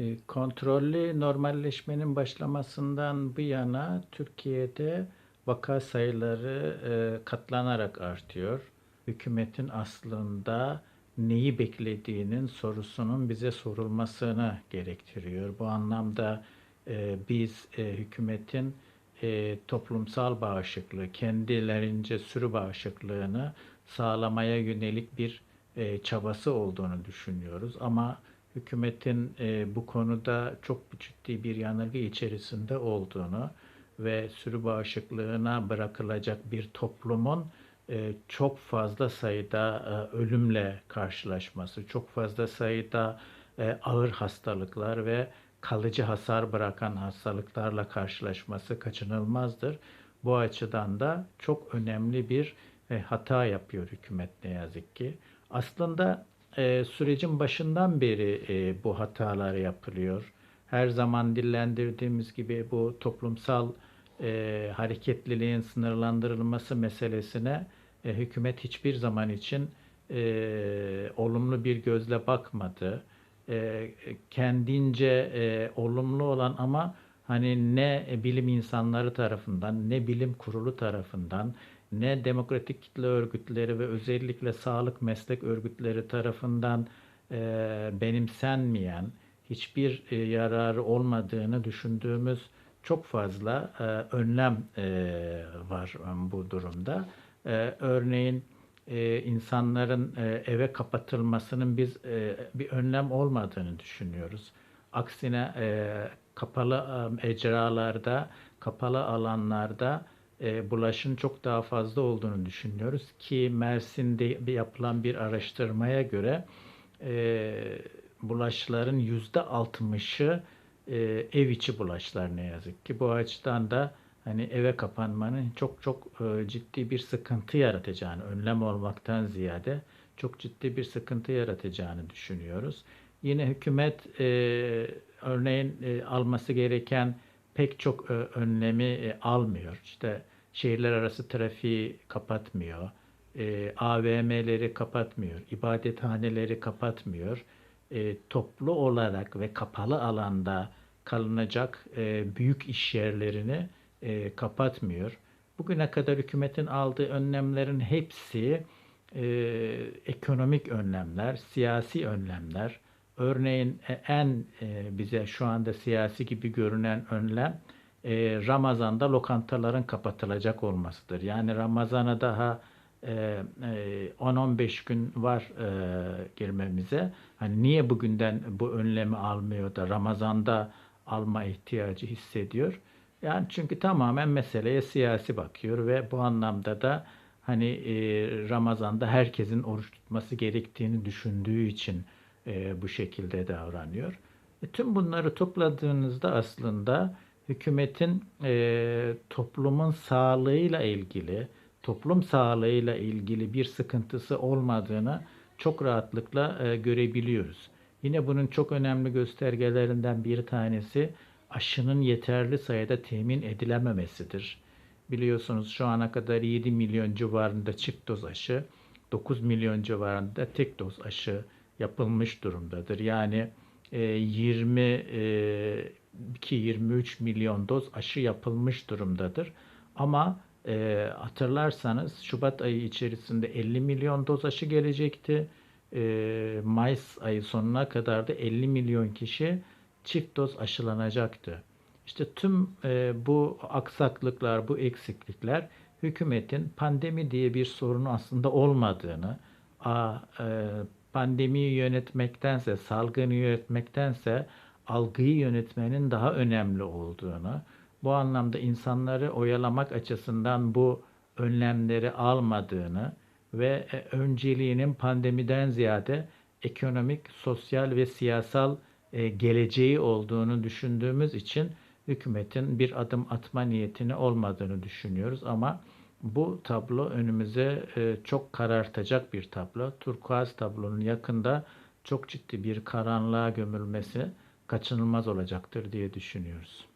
E, Kontrollü normalleşmenin başlamasından bu yana Türkiye'de vaka sayıları e, katlanarak artıyor. Hükümetin aslında neyi beklediğinin sorusunun bize sorulmasını gerektiriyor. Bu anlamda e, biz e, hükümetin toplumsal bağışıklığı, kendilerince sürü bağışıklığını sağlamaya yönelik bir çabası olduğunu düşünüyoruz. Ama hükümetin e, bu konuda çok ciddi bir yanılgı içerisinde olduğunu ve sürü bağışıklığına bırakılacak bir toplumun e, çok fazla sayıda e, ölümle karşılaşması, çok fazla sayıda e, ağır hastalıklar ve kalıcı hasar bırakan hastalıklarla karşılaşması kaçınılmazdır. Bu açıdan da çok önemli bir e, hata yapıyor hükümet ne yazık ki. Aslında e, sürecin başından beri e, bu hatalar yapılıyor. Her zaman dillendirdiğimiz gibi bu toplumsal e, hareketliliğin sınırlandırılması meselesine e, hükümet hiçbir zaman için e, olumlu bir gözle bakmadı. E, kendince e, olumlu olan ama hani ne bilim insanları tarafından ne bilim kurulu tarafından ne demokratik kitle örgütleri ve özellikle sağlık meslek örgütleri tarafından e, benimsenmeyen, hiçbir e, yararı olmadığını düşündüğümüz çok fazla e, önlem e, var e, bu durumda. E, örneğin e, insanların e, eve kapatılmasının biz e, bir önlem olmadığını düşünüyoruz. Aksine e, kapalı e, ecralarda, kapalı alanlarda e, bulaşın çok daha fazla olduğunu düşünüyoruz ki Mersin'de yapılan bir araştırmaya göre e, bulaşların yüzde altmışı e, ev içi bulaşlar ne yazık ki. Bu açıdan da hani eve kapanmanın çok çok e, ciddi bir sıkıntı yaratacağını, önlem olmaktan ziyade çok ciddi bir sıkıntı yaratacağını düşünüyoruz. Yine hükümet e, örneğin e, alması gereken pek çok e, önlemi e, almıyor. İşte şehirler arası trafiği kapatmıyor, e, AVM'leri kapatmıyor, ibadethaneleri kapatmıyor. E, toplu olarak ve kapalı alanda kalınacak e, büyük iş yerlerini e, kapatmıyor. Bugüne kadar hükümetin aldığı önlemlerin hepsi e, ekonomik önlemler, siyasi önlemler. Örneğin e, en e, bize şu anda siyasi gibi görünen önlem e, Ramazan'da lokantaların kapatılacak olmasıdır. Yani Ramazan'a daha e, e, 10-15 gün var e, girmemize. Hani niye bugünden bu önlemi almıyor da Ramazan'da alma ihtiyacı hissediyor? Yani çünkü tamamen meseleye siyasi bakıyor ve bu anlamda da hani e, Ramazan'da herkesin oruç tutması gerektiğini düşündüğü için e, bu şekilde davranıyor. E, tüm bunları topladığınızda aslında hükümetin e, toplumun sağlığıyla ilgili, toplum sağlığıyla ilgili bir sıkıntısı olmadığını çok rahatlıkla e, görebiliyoruz. Yine bunun çok önemli göstergelerinden bir tanesi aşının yeterli sayıda temin edilememesidir. Biliyorsunuz şu ana kadar 7 milyon civarında çift doz aşı, 9 milyon civarında tek doz aşı yapılmış durumdadır. Yani 20 e, 2-23 milyon doz aşı yapılmış durumdadır. Ama e, hatırlarsanız Şubat ayı içerisinde 50 milyon doz aşı gelecekti. E, Mayıs ayı sonuna kadar da 50 milyon kişi çift doz aşılanacaktı. İşte tüm e, bu aksaklıklar, bu eksiklikler hükümetin pandemi diye bir sorunu aslında olmadığını, a, e, pandemiyi yönetmektense, salgını yönetmektense algıyı yönetmenin daha önemli olduğunu, bu anlamda insanları oyalamak açısından bu önlemleri almadığını ve e, önceliğinin pandemiden ziyade ekonomik, sosyal ve siyasal e, geleceği olduğunu düşündüğümüz için hükümetin bir adım atma niyetini olmadığını düşünüyoruz ama bu tablo önümüze e, çok karartacak bir tablo. Turkuaz tablonun yakında çok ciddi bir karanlığa gömülmesi kaçınılmaz olacaktır diye düşünüyoruz.